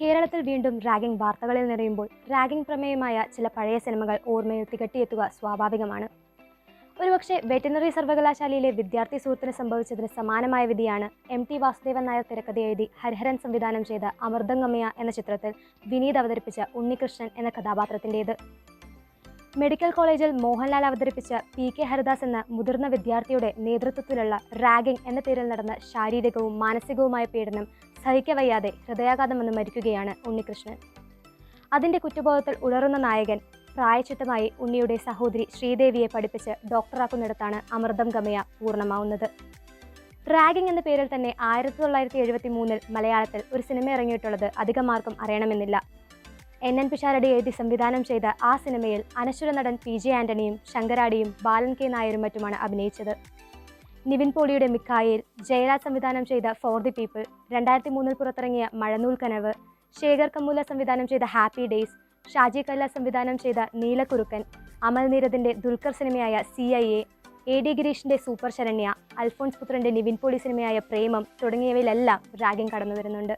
കേരളത്തിൽ വീണ്ടും റാഗിംഗ് വാർത്തകളിൽ നിറയുമ്പോൾ റാഗിംഗ് പ്രമേയമായ ചില പഴയ സിനിമകൾ ഓർമ്മയിൽ തികട്ടിയെത്തുക സ്വാഭാവികമാണ്. ഒരുപക്ഷെ വെറ്റിനറി സർവകലാശാലയിലെ വിദ്യാർത്ഥി സുഹൃത്തിന് സംഭവിച്ചതിന് സമാനമായ വിധിയാണ് എം ടി വാസുദേവൻ നായർ തിരക്കഥ എഴുതി ഹരിഹരൻ സംവിധാനം ചെയ്ത അമൃതംഗമയ എന്ന ചിത്രത്തിൽ വിനീത് അവതരിപ്പിച്ച ഉണ്ണികൃഷ്ണൻ എന്ന കഥാപാത്രത്തിന്റേത്. മെഡിക്കൽ കോളേജിൽ മോഹൻലാൽ അവതരിപ്പിച്ച പി കെ ഹരിദാസ് എന്ന മുതിർന്ന വിദ്യാർത്ഥിയുടെ നേതൃത്വത്തിലുള്ള റാഗിംഗ് എന്ന പേരിൽ നടന്ന ശാരീരികവും മാനസികവുമായ പീഡനം സഹിക്കവയ്യാതെ ഹൃദയാഘാതം വന്ന് മരിക്കുകയാണ് ഉണ്ണികൃഷ്ണൻ. അതിന്റെ കുറ്റബോധത്തിൽ ഉണർന്ന നായകൻ പ്രായച്ചിത്തമായി ഉണ്ണിയുടെ സഹോദരി ശ്രീദേവിയെ പഠിപ്പിച്ച് ഡോക്ടറാക്കുന്നിടത്താണ് അമൃതം ഗമയ പൂർണമാവുന്നത്. റാഗിംഗ് എന്ന പേരിൽ തന്നെ ആയിരത്തി തൊള്ളായിരത്തി എഴുപത്തി മൂന്നിൽ മലയാളത്തിൽ ഒരു സിനിമ ഇറങ്ങിയിട്ടുള്ളത് അധികമാർക്കും അറിയണമെന്നില്ല. എൻ. എൻ. പിഷാരടി എഴുതി സംവിധാനം ചെയ്ത ആ സിനിമയിൽ അനശ്വര നടൻ പി. ജെ. ആന്റണിയും ശങ്കരാടിയും ബാലൻ കെ. നായരും മറ്റുമാണ് അഭിനയിച്ചത്. നിവിൻ പോളിയുടെ മിക്കായിൽ ജയരാജ് സംവിധാനം ചെയ്ത ഫോർ ദി പീപ്പിൾ രണ്ടായിരത്തി മൂന്നിൽ പുറത്തിറങ്ങിയ മഴനൂൽ കനവ് ശേഖർ കമ്മൂല സംവിധാനം ചെയ്ത ഹാപ്പി ഡേയ്സ് ഷാജി കല്ല സംവിധാനം ചെയ്ത നീലക്കുറുക്കൻ അമൽ നീരദിന്റെ ദുൽഖർ സിനിമയായ സി ഐ എ ഡി ഗിരീഷിന്റെ സൂപ്പർ ശരണ്യ അൽഫോൺസ് പുത്രന്റെ നിവിൻ പോളി സിനിമയായ പ്രേമം തുടങ്ങിയവയിലെല്ലാം റാഗിംഗ് കടന്നു വരുന്നുണ്ട്